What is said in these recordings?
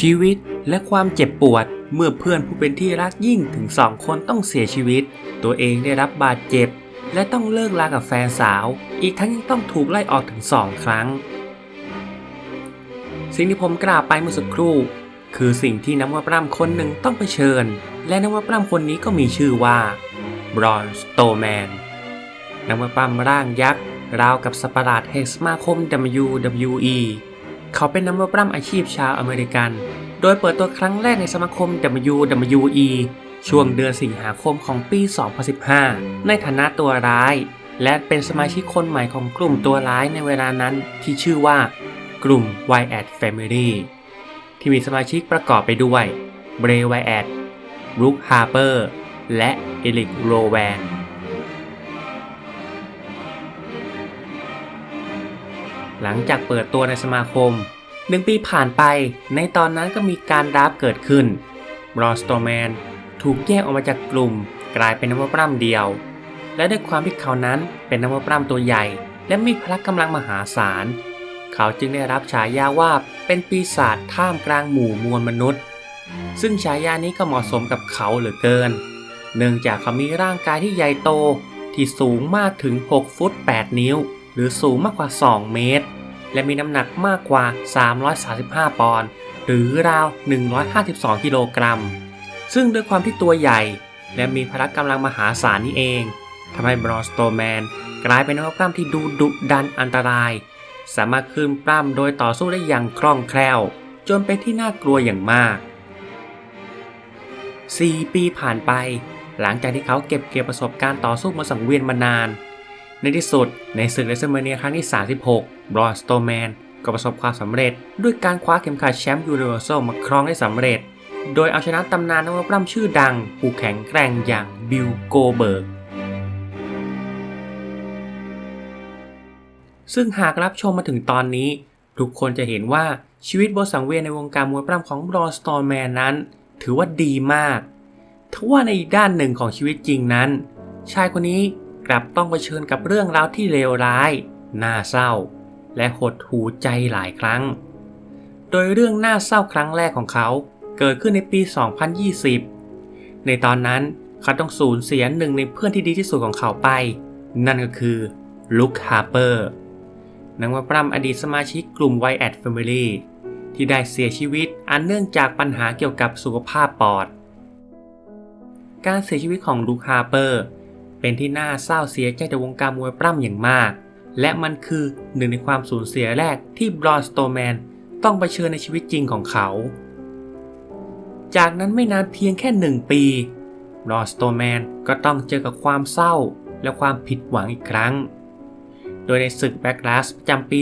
ชีวิตและความเจ็บปวด เมื่อเพื่อนผู้เป็นที่รักยิ่งถึงสองคนต้องเสียชีวิต ตัวเองได้รับบาดเจ็บ และต้องเลิกลากับแฟนสาว อีกทั้งยังต้องถูกไล่ออกถึงสองครั้ง สิ่งที่ผมกล่าวไปเมื่อสักครู่ คือสิ่งที่นักว่าปล้ำคนหนึ่งต้องเผชิญ และนักว่าปล้ำคนนี้ก็มีชื่อว่าบรอนสโตแมนนักว่าปล้ำร่างยักษ์ราวกับสัตว์ประหลาดแห่งสมาคม WWE เขาเป็นนักมวยปล้ำอาชีพชาวอเมริกัน โดยเปิดตัวครั้งแรกในสมาคม WWE ช่วงเดือนสิงหาคมของปี 2015 ในฐานะตัวร้าย และเป็นสมาชิกคนใหม่ของกลุ่มตัวร้ายในเวลานั้นที่ชื่อว่ากลุ่ม Wyatt Family ที่มีสมาชิกประกอบไปด้วยเบรย์ไวแอดบรูคฮาร์เปอร์ และเอลิกโรแวน ลังจากเปิดตัวในสมาคมหนึ่งปีผ่านไป ในตอนนั้นก็มีการดราฟต์เกิดขึ้นบรอสโตแมนถูกแยกออกมาจากกลุ่ม กลายเป็นนักมวยปล้ำเดียว และด้วยความที่เขานั้นเป็นนักมวยปล้ำตัวใหญ่ และมีพละกำลังมหาศาล เขาจึงได้รับฉายาว่าเป็นปีศาจท่ามกลางหมู่มวลมนุษย์ ซึ่งฉายานี้ก็เหมาะสมกับเขาเหลือเกิน เนื่องจากเขามีร่างกายที่ใหญ่โตที่สูงมากถึง 6 ฟุต 8 นิ้ว หรือสูงมากกว่า 2 เมตร และมีน้ำหนักมากกว่า 335 ปอนด์หรือราว 152 กิโลกรัม ซึ่งด้วยความที่ตัวใหญ่ และมีพละกำลังมหาศาลนี่เองทำให้บรอนสโตแมนกลายเป็นนักปล้ำที่ดูดุดันอันตราย สามารถคืนปล้ำโดยต่อสู้ได้อย่างคล่องแคล่ว จนเป็นที่น่ากลัวอย่างมาก 4 ปีผ่านไป หลังจากที่เขาเก็บเกี่ยวประสบการณ์ต่อสู้มาสังเวียนมานาน ในที่สุด ในศึกเลสเตอร์เมเนียครั้งที่ 36 บรอนสโตแมนก็ประสบความสำเร็จ ด้วยการคว้าเข็มขัดแชมป์ยูนิเวอร์แซลมาครองได้สำเร็จ โดยเอาชนะตำนานนักมวยปล้ำชื่อดัง ผู้แข็งแกร่งอย่างบิลโกเบิร์กซึ่งหากรับชมมาถึงตอนนี้ ทุกคนจะเห็นว่าชีวิตบนสังเวียนในวงการมวยปล้ำของบรอนสโตแมนนั้น ถือว่าดีมากทว่าในอีกด้านหนึ่งของชีวิตจริงนั้น ชายคนนี้ กลับต้องเผชิญกับเรื่องราวที่เลวร้าย น่าเศร้า และหดหูใจหลายครั้ง โดยเรื่องน่าเศร้าครั้งแรกของเขาเกิดขึ้นในปี 2020 ในตอนนั้นเขาต้องสูญเสียหนึ่งในเพื่อนที่ดีที่สุดของเขาไป นั่นก็คือลุคฮาร์เปอร์นักมวยปล้ำอดีตสมาชิกกลุ่ม Wyatt Family ที่ได้เสียชีวิตอันเนื่องจากปัญหาเกี่ยวกับสุขภาพปอด การเสียชีวิตของลุคฮาร์เปอร์ เป็นที่น่าเศร้าเสียใจในวงการมวยปล้ำอย่างมาก และมันคือหนึ่งในความสูญเสียแรกที่บรอนสโตแมนต้องเผชิญในชีวิตจริงของเขา จากนั้นไม่นานเพียงแค่หนึ่งปีบรอนสโตแมนก็ต้องเจอกับความเศร้าและความผิดหวังอีกครั้ง โดยในศึกแบ็กลาสประจำปี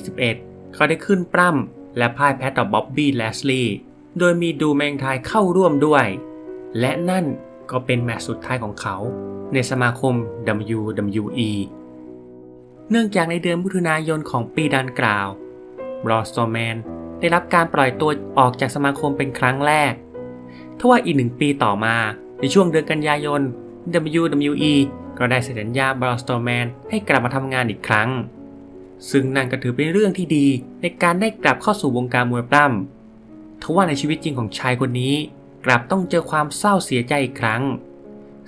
2021 เขาได้ขึ้นปล้ำและพ่ายแพ้ต่อบ๊อบบี้แลสลีย์โดยมีดูแมงไทยเข้าร่วมด้วย และนั่น ก็เป็นแมตช์สุดท้ายของเขา ในสมาคม WWE เนื่องจากในเดือนมิถุนายนของปีดังกล่าวบรอสโตแมนได้รับการปล่อยตัวออกจากสมาคมเป็นครั้งแรกทว่าอีกหนึ่งปีต่อมาในช่วงเดือนกันยายน WWE ก็ได้เซ็นสัญญาบรอสโตแมนให้กลับมาทำงานอีกครั้ง ซึ่งนั่นก็ถือเป็นเรื่องที่ดีในการได้กลับเข้าสู่วงการมวยปล้ำทว่าในชีวิตจริงของชายคนนี้ กลับต้องเจอความเศร้าเสียใจอีกครั้ง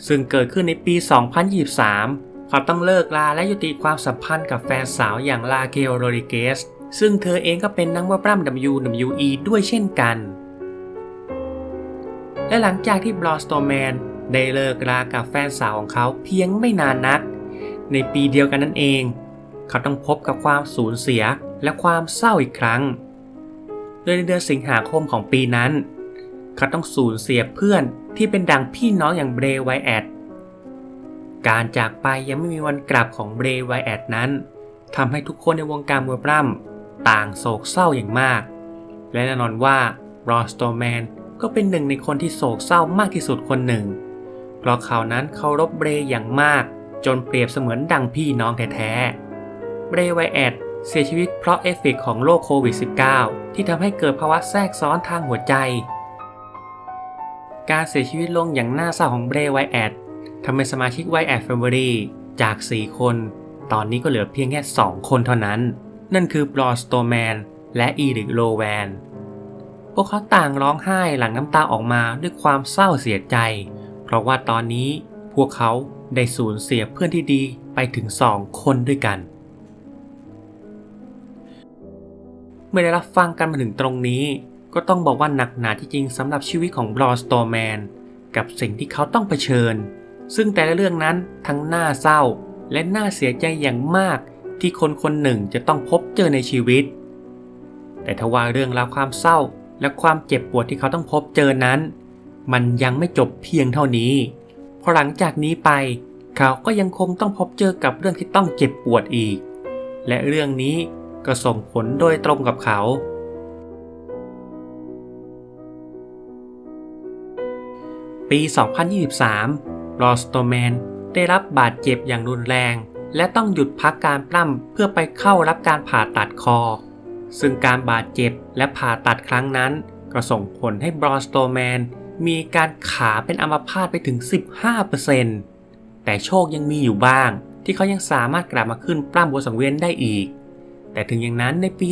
ซึ่งเกิดขึ้นในปี 2023 เขาต้องเลิกลาและยุติความสัมพันธ์กับแฟนสาวอย่างลาเกลโรดิเกส ซึ่งเธอเองก็เป็นนักมวยปล้ำ WWE ด้วยเช่นกัน และหลังจากที่บรอสโตแมนได้เลิกรากับแฟนสาวของเขาเพียงไม่นานนัก ในปีเดียวกันนั่นเอง เขาต้องพบกับความสูญเสียและความเศร้าอีกครั้งโดยในเดือนสิงหาคมของปีนั้น เขาต้องสูญเสียเพื่อนที่เป็นดังพี่น้องอย่างเบรย์ไวแอดการจากไปยังไม่มีวันกลับของเบรย์ไวแอดนั้นทำให้ทุกคนในวงการมวยปล้ำต่างโศกเศร้าอย่างมาก และแน่นอนว่ารอสโตแมนก็เป็นหนึ่งในคนที่โศกเศร้ามากที่สุดคนหนึ่ง เพราะเขานั้นเคารพเบรย์อย่างมาก จนเปรียบเสมือนดังพี่น้องแท้ๆ เบรย์ไวแอดเสียชีวิตเพราะเอฟเฟกต์ของโรคโควิด -19 ที่ทำให้เกิดภาวะแทรกซ้อนทางหัวใจ การเสียชีวิตลงอย่างน่าเศร้าของเบรย์ไวแอดทำให้สมาชิกไวแอดแฟมิลี่จาก 4 คน ตอนนี้ก็เหลือเพียงแค่ 2 คนเท่านั้น นั่นคือบรอสโตแมนและอีริกโลแวน พวกเขาต่างร้องไห้หลั่งน้ำตาออกมาด้วยความเศร้าเสียใจ เพราะว่าตอนนี้พวกเขาได้สูญเสียเพื่อนที่ดีไปถึงสองคนด้วยกัน เมื่อได้รับฟังกันมาถึงตรงนี้ ก็ต้องบอกว่าหนักหนาที่จริงสำหรับชีวิตของบรอสโตแมนกับสิ่งที่เขาต้องเผชิญ ซึ่งแต่ละเรื่องนั้นทั้งน่าเศร้า และน่าเสียใจอย่างมากที่คนคนหนึ่งจะต้องพบเจอในชีวิต แต่ทว่าเรื่องราวความเศร้าและความเจ็บปวดที่เขาต้องพบเจอนั้น มันยังไม่จบเพียงเท่านี้ เพราะหลังจากนี้ไป เขาก็ยังคงต้องพบเจอกับเรื่องที่ต้องเจ็บปวดอีก และเรื่องนี้ก็ส่งผลโดยตรงกับเขา ปี 2023รอสโตแมนได้รับบาดเจ็บอย่างรุนแรง และต้องหยุดพักการปล้ำเพื่อไปเข้ารับการผ่าตัดคอ ซึ่งการบาดเจ็บและผ่าตัดครั้งนั้น ก็ส่งผลให้บรอสโตแมนมีการขาเป็นอัมพาตไปถึง 15%แต่โชคยังมีอยู่บ้าง ที่เขายังสามารถกลับมาขึ้นปล้ำบนสังเวียนได้อีก แต่ถึงอย่างนั้นในปี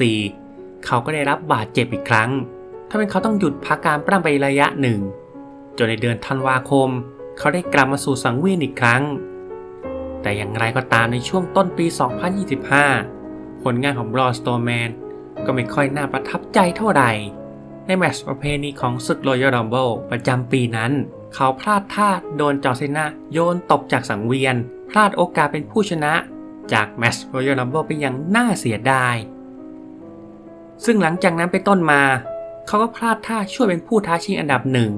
2024 เขาก็ได้รับบาดเจ็บอีกครั้งทำให้เขาต้องหยุดพักการปล้ำไประยะหนึ่ง จนในเดือนธันวาคม เขาได้กลับมาสู่สังเวียนอีกครั้ง แต่อย่างไรก็ตามในช่วงต้นปี 2025 ผลงานของบรอสโตแมนก็ไม่ค่อยน่าประทับใจเท่าไหร่ ในแมตช์ประเพณีของศึก Royal Rumble ประจำปีนั้น เขาพลาดท่าโดนจอร์เซนาโยนตกจากสังเวียน พลาดโอกาสเป็นผู้ชนะ จากแมตช์ Royal Rumble ไปอย่างน่าเสียดาย ซึ่งหลังจากนั้นไปต้นมา เขาก็พลาดท่าช่วยเป็นผู้ท้าชิงอันดับหนึ่ง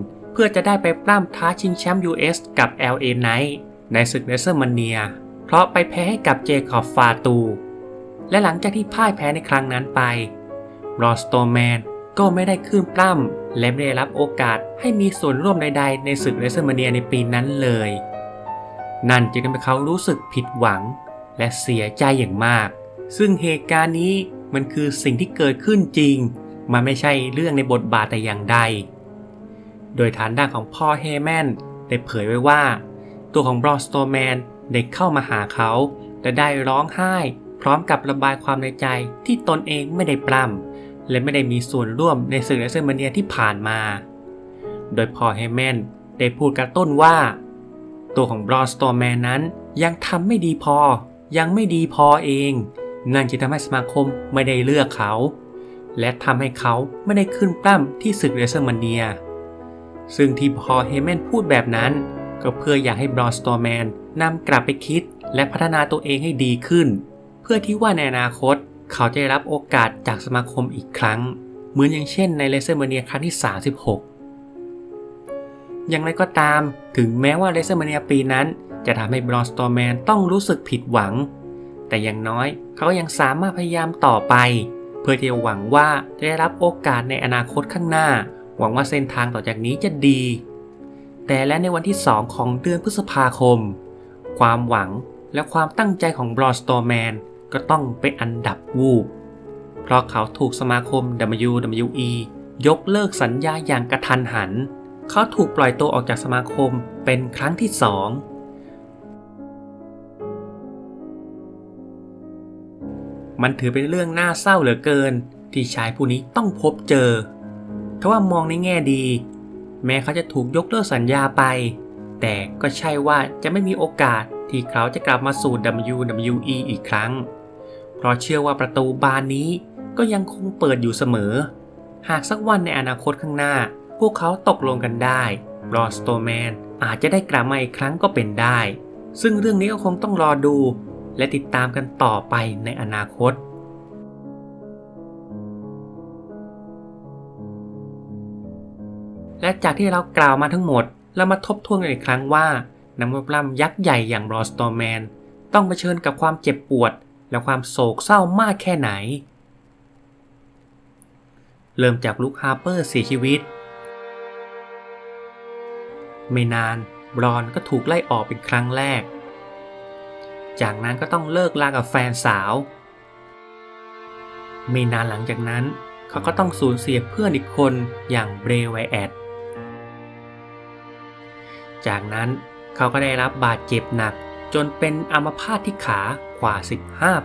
พื่อจะได้ไปปล้ำท้าชิงแชมป์ US กับ LA Knight ในศึกเนเซอร์มันเนีย เพราะไปแพ้ให้กับเจคอบฟาตู และหลังจากที่พ่ายแพ้ในครั้งนั้นไปรอสโตแมนก็ไม่ได้ขึ้นปล้ำและไม่ได้รับโอกาสให้มีส่วนร่วมใดๆ ในศึกเรเซอร์มาเนียในปีนั้นเลย นั่นจึงทำให้เขารู้สึกผิดหวัง และเสียใจอย่างมาก ซึ่งเหตุการณ์นี้มันคือสิ่งที่เกิดขึ้นจริง มันไม่ใช่เรื่องในบทบาทแต่อย่างใด โดยฐานด้านของพ่อเฮแมนได้เผยไว้ว่า ตัวของบรอสโตแมนได้เข้ามาหาเขาและได้ร้องไห้ พร้อมกับระบายความในใจที่ตนเองไม่ได้ปล้ำและไม่ได้มีส่วนร่วมในศึกเรเซอร์มาเนียที่ผ่านมา โดยพอเฮแมนได้พูดกระต้นว่า ตัวของบรอสโตแมนนั้นยังทำไม่ดีพอ ยังไม่ดีพอเอง นั่นจะทำให้สมาคมไม่ได้เลือกเขา และทำให้เขาไม่ได้ขึ้นปล้ำที่ศึกเรเซอร์มาเนีย ซึ่งที่พอเฮแมนพูดแบบนั้น ก็เพื่ออยากให้บรอสโตแมนนำกลับไปคิดและพัฒนาตัวเองให้ดีขึ้น เพื่อที่ว่าในอนาคต เขาจะได้รับโอกาสจากสมาคมอีกครั้ง เหมือนอย่างเช่นในเลเซอร์เมเนียครั้งที่ 36 อย่างไรก็ตามถึงแม้ว่าเลเซอร์เมเนียปีนั้น จะทำให้บรอสโตแมนต้องรู้สึกผิดหวัง แต่อย่างน้อยเขาก็ยังสามารถพยายามต่อไป เพื่อที่จะหวังว่าจะได้รับโอกาสในอนาคตข้างหน้า หวังว่าเส้นทางต่อจากนี้จะดี แต่และในวันที่ 2 ของเดือนพฤษภาคม ความหวังและความตั้งใจของบรอสโตแมนก็ต้องไปอันดับวูบ เพราะเขาถูกสมาคม WWE ยกเลิกสัญญาอย่างกระทันหัน เขาถูกปล่อยตัวออกจากสมาคมเป็นครั้งที่สองมันถือเป็นเรื่องน่าเศร้าเหลือเกิน ที่ชายผู้นี้ต้องพบเจอ ทว่ามองในแง่ดี แม้เขาจะถูกยกเลิกสัญญาไป แต่ก็ใช่ว่าจะไม่มีโอกาสที่เขาจะกลับมาสู่ WWE อีกครั้ง เพราะเชื่อว่าประตูบานนี้ก็ยังคงเปิดอยู่เสมอ หากสักวันในอนาคตข้างหน้า พวกเขาตกลงกันได้รอสโตแมนอาจจะได้กลับมาอีกครั้งก็เป็นได้ ซึ่งเรื่องนี้ก็คงต้องรอดู และติดตามกันต่อไปในอนาคต และจากที่เรากล่าวมาทั้งหมด เรามาทบทวนกันอีกครั้งว่านักมวยปล้ำยักษ์ใหญ่อย่างบรอสโตแมนต้องเผชิญกับความเจ็บปวด และความโศกเศร้ามากแค่ไหน เริ่มจากลุคฮาร์เปอร์เสียชีวิต ไม่นานบรอนก็ถูกไล่ออกเป็นครั้งแรก จากนั้นก็ต้องเลิกลากับแฟนสาว ไม่นานหลังจากนั้น เขาก็ต้องสูญเสียเพื่อนอีกคนอย่างเบรไวแอด จากนั้นเขาก็ได้รับบาดเจ็บหนักจนเป็นอัมพาตที่ขากว่า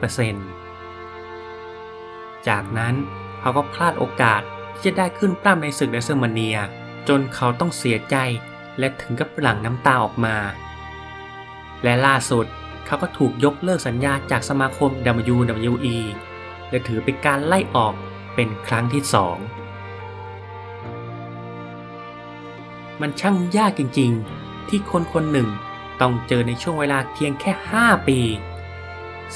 15%จากนั้นเขาก็พลาดโอกาสที่จะได้ขึ้นปล้ำในศึกเดซเมาเนีย จนเขาต้องเสียใจและถึงกับหลั่งน้ำตาออกมา และล่าสุดเขาก็ถูกยกเลิกสัญญาจากสมาคม WWE และถือเป็นการไล่ออกเป็นครั้งที่สองมันช่างยากจริงๆ ที่คนคนหนึ่งต้องเจอในช่วงเวลาเพียงแค่ 5 ปี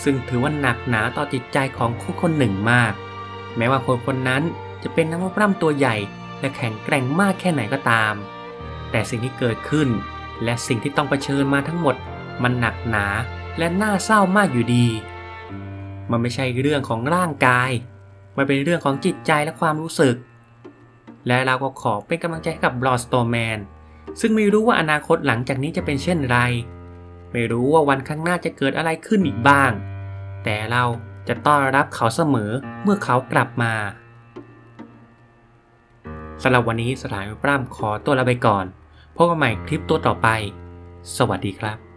ซึ่งถือว่าหนักหนาต่อจิตใจของคนคนหนึ่งมาก แม้ว่าคนคนนั้นจะเป็นนักมวยปล้ำตัวใหญ่ และแข็งแกร่งมากแค่ไหนก็ตาม แต่สิ่งที่เกิดขึ้น และสิ่งที่ต้องเผชิญมาทั้งหมด มันหนักหนาและน่าเศร้ามากอยู่ดี มันไม่ใช่เรื่องของร่างกาย มันเป็นเรื่องของจิตใจและความรู้สึก และเราก็ขอเป็นกำลังใจให้กับบลอสโตแมน ซึ่งไม่รู้ว่าอนาคตหลังจากนี้จะเป็นเช่นไร ไม่รู้ว่าวันข้างหน้าจะเกิดอะไรขึ้นอีกบ้าง แต่เราจะต้อนรับเขาเสมอเมื่อเขากลับมาสำหรับวันนี้สถานปร้ำขอตัวลาไปก่อนพบกันใหม่คลิปตัวต่อไป สวัสดีครับ